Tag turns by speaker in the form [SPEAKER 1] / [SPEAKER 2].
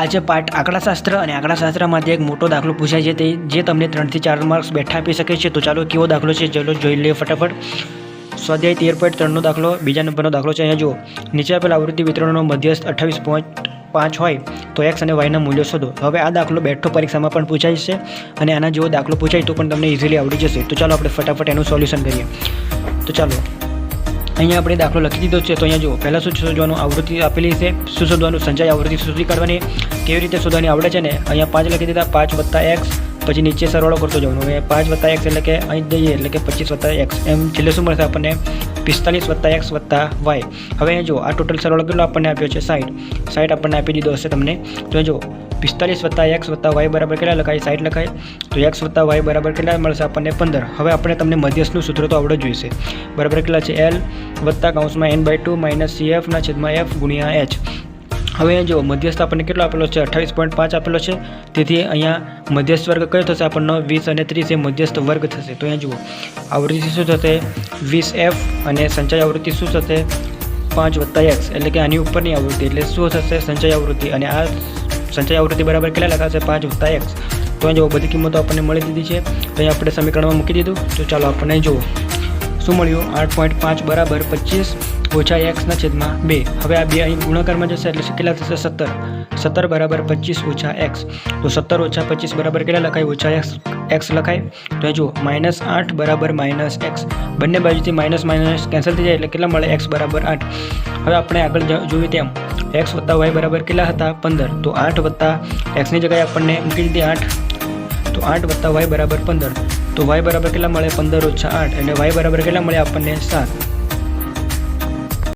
[SPEAKER 1] આજે પાઠ આંકડાશાસ્ત્ર અને આંકડાશાસ્ત્રમાંથી એક મોટો દાખલો પૂછાય છે તે જે તમને ત્રણથી ચાર માર્ક્સ બેઠા આપી શકે છે. તો ચાલો, કેવો દાખલો છે? ચલો, જોઈ લઈએ ફટાફટ. સ્વાધ્યાય તેર પોઈન્ટ ત્રણનો દાખલો, બીજા નંબરનો દાખલો છે અહીંયા જુઓ. નીચે આપેલ આવૃત્તિ વિતરણનો મધ્યસ્થ અઠ્ઠાવીસ પોઈન્ટ પાંચ હોય તો એક્સ અને વાયના મૂલ્યો શોધો. હવે આ દાખલો બેઠો પરીક્ષામાં પણ પૂછાય છે અને આના જેવો દાખલો પૂછાય તો પણ તમને ઇઝીલી આવડી જશે. તો ચાલો, આપણે ફટાફટ એનું સોલ્યુશન કરીએ. તો ચાલો, અહીંયા આપણે દાખલો લખી દીધો છે. તો અહીંયા જુઓ, પહેલાં શું શોધવાનું? આવૃત્તિ આપેલી છે. શું શોધવાનું? સંચય આવૃત્તિ શોધી કાઢવાની. કેવી રીતે શોધવાની આવડે છે ને? અહીંયા પાંચ લખી દીધા, પાંચ વત્તા એક્સ, પછી નીચે સરવાળો કરતો જવાનું. હવે પાંચ વત્તા એક્સ એટલે કે અહીં જઈએ એટલે કે પચીસ વત્તા એક્સ. એમ છેલ્લે શું મળશે આપણને? પિસ્તાલીસ વત્તા એક્સ વત્તા વાય. હવે જો, આ ટોટલ સરવાળો કેટલો આપણને આપ્યો છે? સાઠ સાઠ આપણને આપી દીધો હશે તમને. તો જો, પિસ્તાલીસ વત્તા એક્સ વત્તા વાય બરાબર કેટલા લખાય? સાઠ લખાય. તો એક્સ વત્તા વાય બરાબર કેટલા મળશે આપણને? પંદર. હવે આપણે તમને મધ્યસ્થનું સૂત્ર તો આવડે જોઈશે. બરાબર કેટલા છે? એલ વત્તા કાઉન્સમાં N by two minus C એફના છેદમાં એફ ગુણ્યા એચ. હવે જો મધ્યસ્થ આપણને કેટલો આપેલો છે? અઠ્ઠાવીસ પોઈન્ટ પાંચ આપેલો છે. તેથી અહીંયા મધ્યસ્થ વર્ગ કયો થશે? આપણનો વીસ અને ત્રીસ એ મધ્યસ્થ વર્ગ થશે. તો અહીંયા જુઓ. આવૃત્તિ શું થશે? વીસ એફ અને સંચય આવૃત્તિ શું થશે? પાંચ વત્તા એક્સ. એટલે કે આની ઉપરની આવૃત્તિ. એટલે શું થશે? સંચય આવૃત્તિ. અને આ સંચય આવૃત્તિ બરાબર કેટલા લખાશે? પાંચ વત્તા એક્સ. તો જુઓ, બધી કિંમતો આપણને મળી દીધી છે. તો અહીંયા આપણે સમીકરણમાં મૂકી દીધું. તો ચાલો આપણને જુઓ. શું મળ્યું? આઠ પોઈન્ટ પાંચ બરાબર પચીસ ઓછા એક્સના છેદમાં બે. હવે આ બે અહીં ગુણાકારમાં જશે એટલે કેટલા થશે? સત્તર. સત્તર બરાબર પચીસ ઓછા એક્સ તો સત્તર ઓછા પચીસ બરાબર કેટલા લખાય? ઓછા એક્સ એક્સ લખાય. તો જુઓ માઇનસ આઠ બરાબર માઇનસ એક્સ બંને બાજુથી માઇનસ માઇનસ કેન્સલ થઈ જાય એટલે કેટલા મળે? એક્સ બરાબર આઠ. હવે આપણે આગળ જોયું તેમ એક્સ વત્તા વાય બરાબર કેટલા હતા? પંદર. તો આઠ વત્તા એક્સની જગ્યાએ આપણને મૂકી દીધી આઠ. તો આઠ વત્તા વાય બરાબર પંદર. તો વાય બરાબર કેટલા મળે? પંદર ઓછા આઠ. અને વાય બરાબર કેટલા મળે આપણને સાત?